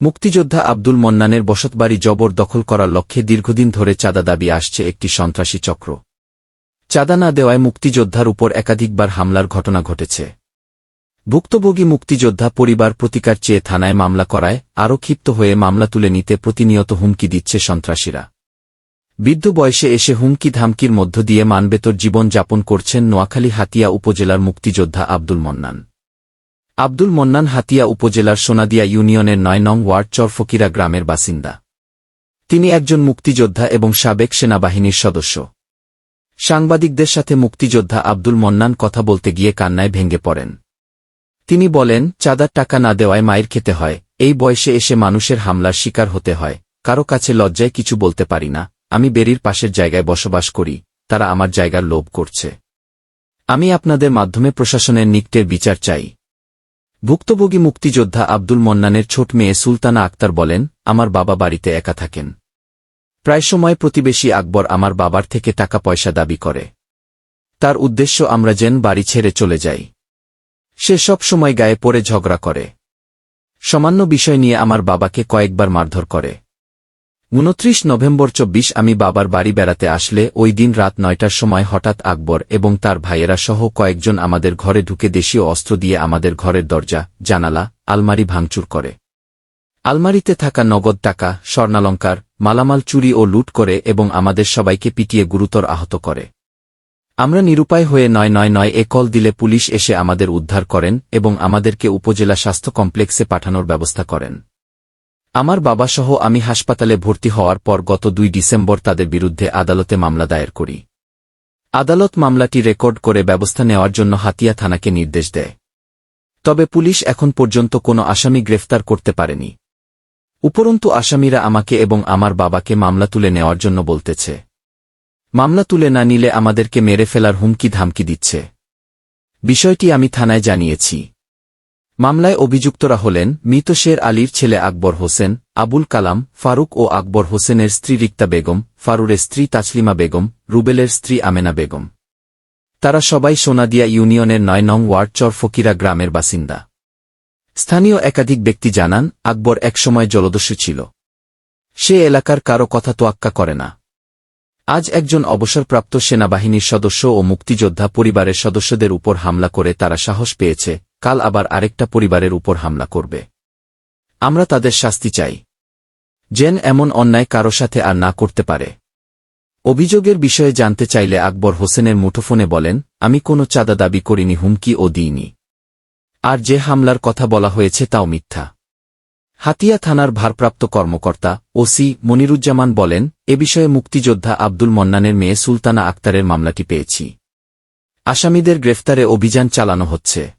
মুক্তিযোদ্ধা আব্দুল মন্নানের বসতবাড়ি জবর দখল করার লক্ষ্যে দীর্ঘদিন ধরে চাঁদা দাবি আসছে একটি সন্ত্রাসী চক্র। চাঁদা না দেওয়ায় মুক্তিযোদ্ধার উপর একাধিকবার হামলার ঘটনা ঘটেছে। ভুক্তভোগী মুক্তিযোদ্ধা পরিবার প্রতিকার চেয়ে থানায় মামলা করায় আরও ক্ষিপ্ত হয়ে মামলা তুলে নিতে প্রতিনিয়ত হুমকি দিচ্ছে সন্ত্রাসীরা। বৃদ্ধ বয়সে এসে হুমকি ধামকির মধ্য দিয়ে মানবেতর জীবন যাপন করছেন নোয়াখালী হাতিয়া উপজেলার মুক্তিযোদ্ধা আব্দুল মন্নান। আব্দুল মন্নান হাতিয়া উপজেলার সোনাদিয়া ইউনিয়নের নয় নং ওয়ার্ড চরফকিরা গ্রামের বাসিন্দা। তিনি একজন মুক্তিযোদ্ধা এবং সাবেক সেনাবাহিনীর সদস্য। সাংবাদিকদের সাথে মুক্তিযোদ্ধা আব্দুল মন্নান কথা বলতে গিয়ে কান্নায় ভেঙে পড়েন। তিনি বলেন, চাঁদার টাকা না দেওয়ায় মায়ের খেতে হয়, এই বয়সে এসে মানুষের হামলার শিকার হতে হয়, কারও কাছে লজ্জায় কিছু বলতে পারি না, আমি বেরির পাশের জায়গায় বসবাস করি, তারা আমার জায়গার লোভ করছে। আমি আপনাদের মাধ্যমে প্রশাসনের নিকটের বিচার চাই। ভুক্তভোগী মুক্তিযোদ্ধা আব্দুল মন্নানের ছোট মেয়ে সুলতানা আক্তার বলেন, আমার বাবা বাড়িতে একা থাকেন। প্রায় সময় প্রতিবেশী আকবর আমার বাবার থেকে টাকা পয়সা দাবি করে। তার উদ্দেশ্য আমরা যেন বাড়ি ছেড়ে চলে যাই। সে সব সময় গায়ে পড়ে ঝগড়া করে। সামান্য বিষয় নিয়ে আমার বাবাকে কয়েকবার মারধর করে। উনত্রিশ নভেম্বর চব্বিশ আমি বাবার বাড়ি বেড়াতে আসলে ওই দিন রাত নয়টার সময় হঠাৎ আকবর এবং তার ভাইয়েরা সহ কয়েকজন আমাদের ঘরে ঢুকে দেশীয় অস্ত্র দিয়ে আমাদের ঘরের দরজা, জানালা, আলমারি ভাঙচুর করে। আলমারিতে থাকা নগদ টাকা, স্বর্ণালঙ্কার, মালামাল চুরি ও লুট করে এবং আমাদের সবাইকে পিটিয়ে গুরুতর আহত করে। আমরা নিরুপায় হয়ে নয় নয় নয় এ কল দিলে পুলিশ এসে আমাদের উদ্ধার করেন এবং আমাদেরকে উপজেলা স্বাস্থ্য কমপ্লেক্সে পাঠানোর ব্যবস্থা করেন। আমার বাবাসহ আমি হাসপাতালে ভর্তি হওয়ার পর গত দুই ডিসেম্বর তাদের বিরুদ্ধে আদালতে মামলা দায়ের করি। আদালত মামলাটি রেকর্ড করে ব্যবস্থা নেওয়ার জন্য হাতিয়া থানাকে নির্দেশ দেয়। তবে পুলিশ এখন পর্যন্ত কোনো আসামি গ্রেফতার করতে পারেনি। উপরন্তু আসামিরা আমাকে এবং আমার বাবাকে মামলা তুলে নেওয়ার জন্য বলতেছে। মামলা তুলে না নিলে আমাদেরকে মেরে ফেলার হুমকি ধামকি দিচ্ছে। বিষয়টি আমি থানায় জানিয়েছি। মামলায় অভিযুক্তরা হলেন মৃত শের আলীর ছেলে আকবর হোসেন, আবুল কালাম, ফারুক ও আকবর হোসেনের স্ত্রী রিক্তা বেগম, ফারুরের স্ত্রী তাসলিমা বেগম, রুবেলের স্ত্রী আমেনা বেগম। তারা সবাই সোনাদিয়া ইউনিয়নের নয় নং ওয়ার্ড চর ফকিরা গ্রামের বাসিন্দা। স্থানীয় একাধিক ব্যক্তি জানান, আকবর একসময় জলদস্যু ছিল। সে এলাকার কারও কথা তোয়াক্কা করে না। আজ একজন অবসরপ্রাপ্ত সেনাবাহিনীর সদস্য ও মুক্তিযোদ্ধা পরিবারের সদস্যদের উপর হামলা করে তারা সাহস পেয়েছে কাল আবার আরেকটা পরিবারের উপর হামলা করবে। আমরা তাদের শাস্তি চাই। জেন এমন অন্যায় কারও সাথে আর না করতে পারে। অভিযোগের বিষয়ে জানতে চাইলে আকবর হোসেনের মুঠোফোনে বলেন, আমি কোনো চাঁদা দাবি করিনি, হুমকি ও দিইনি। আর যে হামলার কথা বলা হয়েছে তাও মিথ্যা। হাতিয়া থানার ভারপ্রাপ্ত কর্মকর্তা ওসি মনিরুজ্জামান বলেন, এ বিষয়ে মুক্তিযোদ্ধা আব্দুল মন্নানের মেয়ে সুলতানা আক্তারের মামলাটি পেয়েছি। আসামিদের গ্রেফতারে অভিযান চালানো হচ্ছে।